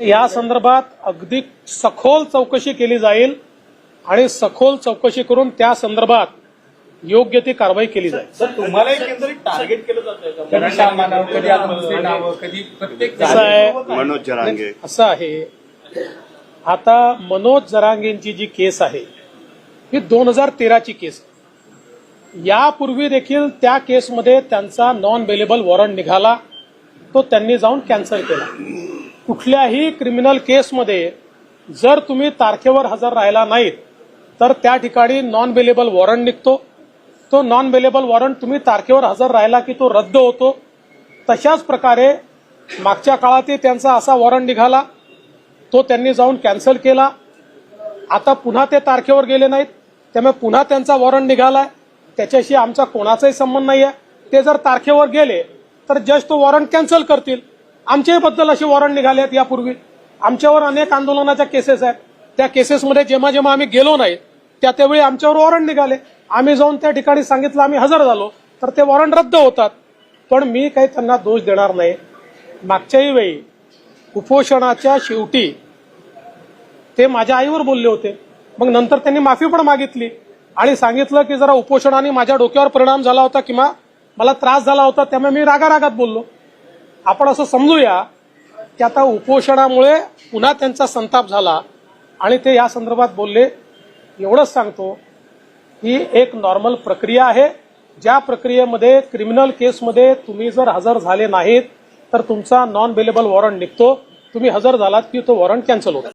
या संदर्भात अगदी सखोल चौकशी केली जाईल आणि सखोल चौकशी करून त्या संदर्भात योग्य ती कारवाई केली जाईल. सर तुम्हाला एकंदरीत टार्गेट केलं मनोज जरांगे. असं आहे. आता मनोज जरांगेंची जी केस आहे ही दोन हजार तेराची केस. यापूर्वी देखील त्या केसमध्ये त्यांचा नॉन बेलेबल वॉरंट निघाला. तो त्यांनी जाऊन कॅन्सल केला. कुठल्याही क्रिमिनल केसमध्ये जर तुम्ही तारखेवर हजर राहिला नाहीत तर त्या ठिकाणी नॉन बेलेबल वॉरंट निघतो. तो नॉन बेलेबल वॉरंट तुम्ही तारखेवर हजर राहिला की तो रद्द होतो. तशाच प्रकारे मागच्या काळातही त्यांचा असा वॉरंट निघाला. तो त्यांनी जाऊन कॅन्सल केला. आता पुन्हा ते तारखेवर गेले नाहीत. त्यामुळे पुन्हा त्यांचा वॉरंट निघालाय. त्याच्याशी आमचा कोणाचाही संबंध नाही आहे ते जर तारखेवर गेले तर जस्ट तो वॉरंट कॅन्सल करतील. आमच्याबद्दल असे वॉरंट निघाले आहेत यापूर्वी. आमच्यावर अनेक आंदोलनाच्या केसेस आहेत. त्या केसेसमध्ये जेव्हा जेव्हा आम्ही गेलो नाही त्या त्यावेळी आमच्यावर वॉरंट निघाले. आम्ही जाऊन त्या ठिकाणी सांगितलं आम्ही हजर झालो. तर ते वॉरंट रद्द होतात. पण मी काही त्यांना दोष देणार नाही. मागच्याही वेळी उपोषणाच्या शेवटी ते माझ्या आईवर बोलले होते. मग नंतर त्यांनी माफी पण मागितली आणि सांगितलं की जरा उपोषणाने माझ्या डोक्यावर परिणाम झाला होता किंवा मला त्रास झाला होता त्यामुळे मी रागारागात बोललो. आपण असं समजूया की आता उपोषणामुळे पुन्हा त्यांचा संताप झाला आणि ते या संदर्भात बोलले. एवढंच सांगतो ही एक नॉर्मल प्रक्रिया आहे. ज्या प्रक्रियेमध्ये क्रिमिनल केसमध्ये तुम्ही जर हजर झाले नाहीत तर तुमचा नॉन बेलेबल वॉरंट निघतो. तुम्ही हजर झालात की तो वॉरंट कॅन्सल होतो.